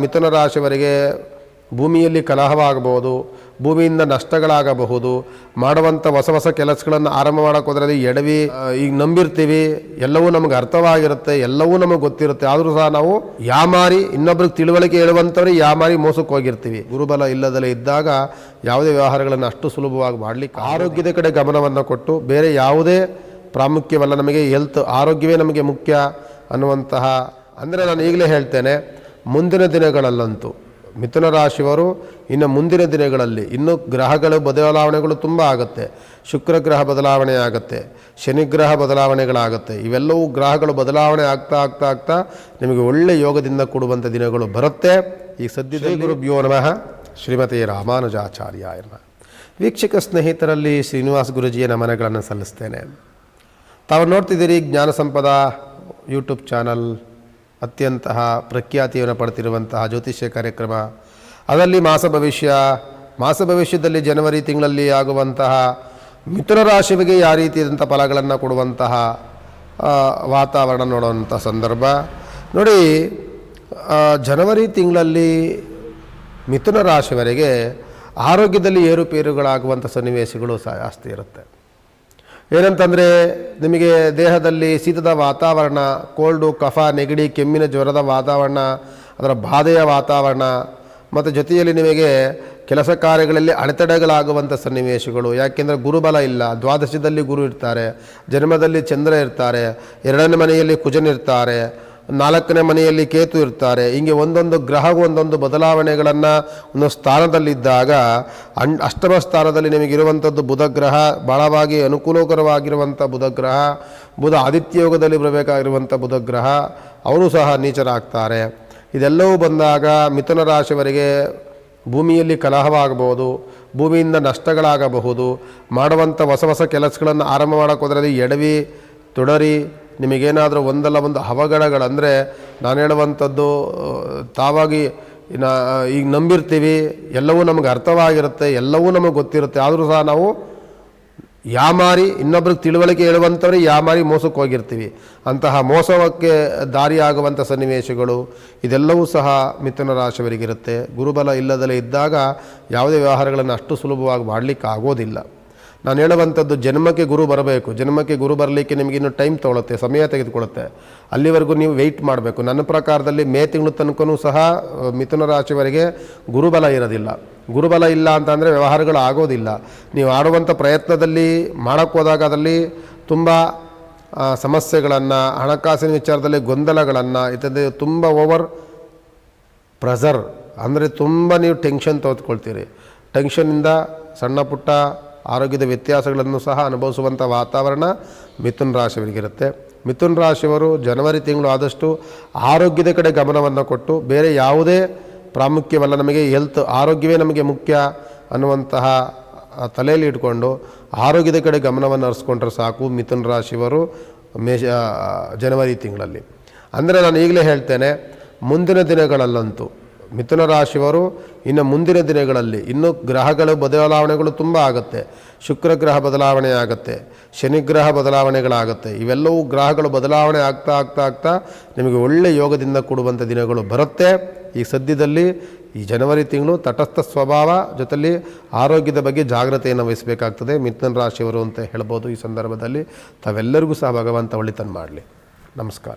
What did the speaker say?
ಮಿಥುನ ರಾಶಿಯವರಿಗೆ ಭೂಮಿಯಲ್ಲಿ ಕಲಹವಾಗಬಹುದು, ಭೂಮಿಯಿಂದ ನಷ್ಟಗಳಾಗಬಹುದು ಮಾಡುವಂಥ ಹೊಸ ಹೊಸ ಕೆಲಸಗಳನ್ನು ಆರಂಭ ಮಾಡೋಕೆ ಹೋದ್ರಲ್ಲಿ ಎಡವಿ ಈಗ ನಂಬಿರ್ತೀವಿ, ಎಲ್ಲವೂ ನಮಗೆ ಅರ್ಥವಾಗಿರುತ್ತೆ, ಎಲ್ಲವೂ ನಮಗೆ ಗೊತ್ತಿರುತ್ತೆ, ಆದರೂ ಸಹ ನಾವು ಯಾಮಾರಿ ಇನ್ನೊಬ್ರಿಗೆ ತಿಳುವಳಿಕೆ ಹೇಳುವಂಥವ್ರೆ ಯಾಮಾರಿ ಮೋಸಕ್ಕೆ ಹೋಗಿರ್ತೀವಿ. ಗುರುಬಲ ಇಲ್ಲದಲೇ ಇದ್ದಾಗ ಯಾವುದೇ ವ್ಯವಹಾರಗಳನ್ನು ಅಷ್ಟು ಸುಲಭವಾಗಿ ಮಾಡಲಿಕ್ಕೆ ಆರೋಗ್ಯದ ಕಡೆ ಗಮನವನ್ನು ಕೊಟ್ಟು ಬೇರೆ ಯಾವುದೇ ಪ್ರಾಮುಖ್ಯವಲ್ಲ ನಮಗೆ ಹೆಲ್ತ್ ಆರೋಗ್ಯವೇ ನಮಗೆ ಮುಖ್ಯ ಅನ್ನುವಂತಹ, ಅಂದರೆ ನಾನು ಈಗಲೇ ಹೇಳ್ತೇನೆ ಮುಂದಿನ ದಿನಗಳಲ್ಲಂತೂ. ಮಿಥುನ ರಾಶಿಯವರು ಇನ್ನು ಮುಂದಿನ ದಿನಗಳಲ್ಲಿ ಇನ್ನೂ ಗ್ರಹಗಳು ಬದಲಾವಣೆಗಳು ತುಂಬ ಆಗುತ್ತೆ. ಶುಕ್ರ ಗ್ರಹ ಬದಲಾವಣೆ ಆಗುತ್ತೆ ಶನಿಗ್ರಹ ಬದಲಾವಣೆಗಳಾಗುತ್ತೆ. ಇವೆಲ್ಲವೂ ಗ್ರಹಗಳು ಬದಲಾವಣೆ ಆಗ್ತಾ ಆಗ್ತಾ ಆಗ್ತಾ ನಿಮಗೆ ಒಳ್ಳೆಯ ಯೋಗದಿಂದ ಕೊಡುವಂಥ ದಿನಗಳು ಬರುತ್ತೆ. ಈ ಸದ್ಯದಲ್ಲಿ ಗುರುಭ್ಯೋ ನಮಃ. ಶ್ರೀಮತಿ ರಾಮಾನುಜಾಚಾರ್ಯ ಎಲ್ಲ ವೀಕ್ಷಕ ಸ್ನೇಹಿತರಲ್ಲಿ ಶ್ರೀನಿವಾಸ ಗುರುಜಿಯ ನಮನಗಳನ್ನು ಸಲ್ಲಿಸ್ತೇನೆ. ತಾವು ನೋಡ್ತಿದ್ದೀರಿ ಜ್ಞಾನ ಸಂಪದ ಯೂಟ್ಯೂಬ್ ಚಾನಲ್. ಅತ್ಯಂತಹ ಪ್ರಖ್ಯಾತಿಯನ್ನು ಪಡೆದಿರುವಂತಹ ಜ್ಯೋತಿಷ್ಯ ಕಾರ್ಯಕ್ರಮ. ಅದರಲ್ಲಿ ಮಾಸ ಭವಿಷ್ಯ, ಮಾಸ ಭವಿಷ್ಯದಲ್ಲಿ ಜನವರಿ ತಿಂಗಳಲ್ಲಿ ಆಗುವಂತಹ ಮಿಥುನ ರಾಶಿಗೆ ಯಾವ ರೀತಿಯಾದಂಥ ಫಲಗಳನ್ನು ಕೊಡುವಂತಹ ವಾತಾವರಣ ನೋಡುವಂಥ ಸಂದರ್ಭ. ನೋಡಿ ಜನವರಿ ತಿಂಗಳಲ್ಲಿ ಮಿಥುನ ರಾಶಿವರೆಗೆ ಆರೋಗ್ಯದಲ್ಲಿ ಏರುಪೇರುಗಳಾಗುವಂಥ ಸನ್ನಿವೇಶಗಳು ಸಹ ಜಾಸ್ತಿ ಇರುತ್ತೆ. ಏನಂತಂದರೆ, ನಿಮಗೆ ದೇಹದಲ್ಲಿ ಶೀತದ ವಾತಾವರಣ, ಕೋಲ್ಡು, ಕಫ, ನೆಗಡಿ, ಕೆಮ್ಮಿನ ಜ್ವರದ ವಾತಾವರಣ, ಅದರ ಬಾಧೆಯ ವಾತಾವರಣ, ಮತ್ತು ಜೊತೆಯಲ್ಲಿ ನಿಮಗೆ ಕೆಲಸ ಕಾರ್ಯಗಳಲ್ಲಿ ಅಡೆತಡೆಗಳಾಗುವಂಥ ಸನ್ನಿವೇಶಗಳು. ಯಾಕೆಂದರೆ ಗುರುಬಲ ಇಲ್ಲ. ದ್ವಾದಶದಲ್ಲಿ ಗುರು ಇರ್ತಾರೆ. ಜನ್ಮದಲ್ಲಿ ಚಂದ್ರ ಇರ್ತಾರೆ. ಎರಡನೇ ಮನೆಯಲ್ಲಿ ಕುಜನಿರ್ತಾರೆ ನಾಲ್ಕನೇ ಮನೆಯಲ್ಲಿ ಕೇತು ಇರ್ತಾರೆ. ಹೀಗೆ ಒಂದೊಂದು ಗ್ರಹಗೂ ಒಂದೊಂದು ಬದಲಾವಣೆಗಳನ್ನು ಒಂದು ಸ್ಥಾನದಲ್ಲಿದ್ದಾಗ ಅಣ್ ಅಷ್ಟಮ ಸ್ಥಾನದಲ್ಲಿ ನಿಮಗಿರುವಂಥದ್ದು ಬುಧ ಗ್ರಹ ಬಹಳವಾಗಿ ಅನುಕೂಲಕರವಾಗಿರುವಂಥ ಬುಧ ಗ್ರಹ, ಬುಧ ಆದಿತ್ಯ ಯೋಗದಲ್ಲಿ ಬರಬೇಕಾಗಿರುವಂಥ ಬುಧ ಗ್ರಹ, ಅವರು ಸಹ ನೀಚರಾಗ್ತಾರೆ. ಇದೆಲ್ಲವೂ ಬಂದಾಗ ಮಿಥುನ ರಾಶಿಯವರಿಗೆ ಭೂಮಿಯಲ್ಲಿ ಕಲಹವಾಗಬಹುದು, ಭೂಮಿಯಿಂದ ನಷ್ಟಗಳಾಗಬಹುದು, ಮಾಡುವಂಥ ಹೊಸ ಹೊಸ ಕೆಲಸಗಳನ್ನು ಆರಂಭ ಮಾಡೋಕೆ ಹೋದ್ರೆ ಅದು ಎಡವಿ, ತೊಡರಿ ನಿಮಗೇನಾದರೂ ಒಂದಲ್ಲ ಒಂದು ಅವಘಡಗಳಂದರೆ ನಾನು ಹೇಳುವಂಥದ್ದು ತಾವಾಗಿ ನಾ ಈಗ ನಂಬಿರ್ತೀವಿ, ಎಲ್ಲವೂ ನಮಗೆ ಅರ್ಥವಾಗಿರುತ್ತೆ, ಎಲ್ಲವೂ ನಮಗೆ ಗೊತ್ತಿರುತ್ತೆ, ಆದರೂ ಸಹ ನಾವು ಯಾಮಾರಿ ಇನ್ನೊಬ್ರಿಗೆ ತಿಳುವಳಿಕೆ ಹೇಳುವಂಥವ್ರಿಗೆ ಯಾಮಾರಿ ಮೋಸಕ್ಕೆ ಹೋಗಿರ್ತೀವಿ. ಅಂತಹ ಮೋಸಕ್ಕೆ ದಾರಿಯಾಗುವಂಥ ಸನ್ನಿವೇಶಗಳು, ಇದೆಲ್ಲವೂ ಸಹ ಮಿಥುನ ರಾಶಿಯವರಿಗಿರುತ್ತೆ. ಗುರುಬಲ ಇಲ್ಲದಲೇ ಇದ್ದಾಗ ಯಾವುದೇ ವ್ಯವಹಾರಗಳನ್ನು ಅಷ್ಟು ಸುಲಭವಾಗಿ ಮಾಡಲಿಕ್ಕೆ ಆಗೋದಿಲ್ಲ ನಾನು ಹೇಳುವಂಥದ್ದು ಜನ್ಮಕ್ಕೆ ಗುರು ಬರಬೇಕು. ಜನ್ಮಕ್ಕೆ ಗುರು ಬರಲಿಕ್ಕೆ ನಿಮಗೆ ಇನ್ನೂ ಟೈಮ್ ತೊಗೊಳುತ್ತೆ, ಸಮಯ ತೆಗೆದುಕೊಳ್ಳುತ್ತೆ. ಅಲ್ಲಿವರೆಗೂ ನೀವು ವೆಯ್ಟ್ ಮಾಡಬೇಕು. ನನ್ನ ಪ್ರಕಾರದಲ್ಲಿ ಮೇ ತಿಂಗಳು ತನಕನೂ ಸಹ ಮಿಥುನ ರಾಶಿವರೆಗೆ ಗುರುಬಲ ಇರೋದಿಲ್ಲ. ಗುರುಬಲ ಇಲ್ಲ ಅಂತಂದರೆ ವ್ಯವಹಾರಗಳು ಆಗೋದಿಲ್ಲ. ನೀವು ಆಡುವಂಥ ಪ್ರಯತ್ನದಲ್ಲಿ ಮಾಡೋಕ್ಕೋದಾಗ ಅದರಲ್ಲಿ ತುಂಬ ಸಮಸ್ಯೆಗಳನ್ನು, ಹಣಕಾಸಿನ ವಿಚಾರದಲ್ಲಿ ಗೊಂದಲಗಳನ್ನು, ಇತ್ಯಾದಿ ತುಂಬ ಓವರ್ ಪ್ರೆಸರ್ ಅಂದರೆ ತುಂಬ ನೀವು ಟೆನ್ಷನ್ ತೆಗೆದುಕೊಳ್ತೀರಿ. ಟೆನ್ಷನ್ನಿಂದ ಸಣ್ಣ ಪುಟ್ಟ ಆರೋಗ್ಯದ ವ್ಯತ್ಯಾಸಗಳನ್ನು ಸಹ ಅನುಭವಿಸುವಂಥ ವಾತಾವರಣ ಮಿಥುನ್ ರಾಶಿಯವರಿಗಿರುತ್ತೆ ಮಿಥುನ್ ರಾಶಿಯವರು ಜನವರಿ ತಿಂಗಳು ಆದಷ್ಟು ಆರೋಗ್ಯದ ಕಡೆ ಗಮನವನ್ನು ಕೊಟ್ಟು ಬೇರೆ ಯಾವುದೇ ಪ್ರಾಮುಖ್ಯವಲ್ಲ ನಮಗೆ ಹೆಲ್ತ್ ಆರೋಗ್ಯವೇ ನಮಗೆ ಮುಖ್ಯ ಅನ್ನುವಂತಹ ತಲೆಯಲ್ಲಿ ಇಟ್ಕೊಂಡು ಆರೋಗ್ಯದ ಕಡೆ ಗಮನವನ್ನು ಹರಿಸ್ಕೊಂಡ್ರೆ ಸಾಕು ಮಿಥುನ್ ರಾಶಿಯವರು ಮೇಷ ಜನವರಿ ತಿಂಗಳಲ್ಲಿ. ಅಂದರೆ ನಾನು ಈಗಲೇ ಹೇಳ್ತೇನೆ, ಮುಂದಿನ ದಿನಗಳಲ್ಲಂತೂ ಮಿಥುನ ರಾಶಿಯವರು ಇನ್ನು ಮುಂದಿನ ದಿನಗಳಲ್ಲಿ ಇನ್ನೂ ಗ್ರಹಗಳು ಬದಲಾವಣೆಗಳು ತುಂಬ ಆಗುತ್ತೆ. ಶುಕ್ರ ಗ್ರಹ ಬದಲಾವಣೆ ಆಗುತ್ತೆ. ಶನಿಗ್ರಹ ಬದಲಾವಣೆಗಳಾಗುತ್ತೆ. ಇವೆಲ್ಲವೂ ಗ್ರಹಗಳು ಬದಲಾವಣೆ ಆಗ್ತಾ ಆಗ್ತಾ ಆಗ್ತಾ ನಿಮಗೆ ಒಳ್ಳೆಯ ಯೋಗದಿಂದ ಕೂಡುವಂಥ ದಿನಗಳು ಬರುತ್ತೆ. ಈ ಸದ್ಯದಲ್ಲಿ ಈ ಜನವರಿ ತಿಂಗಳು ತಟಸ್ಥ ಸ್ವಭಾವ ಜೊತೆಯಲ್ಲಿ ಆರೋಗ್ಯದ ಬಗ್ಗೆ ಜಾಗ್ರತೆಯನ್ನು ವಹಿಸಬೇಕಾಗ್ತದೆ. ಮಿಥುನ ರಾಶಿಯವರು ಅಂತ ಹೇಳ್ಬೋದು ಈ ಸಂದರ್ಭದಲ್ಲಿ. ತಾವೆಲ್ಲರಿಗೂ ಸಹ ಭಗವಂತ ಒಳಿತನ್ನು ಮಾಡಲಿ. ನಮಸ್ಕಾರ.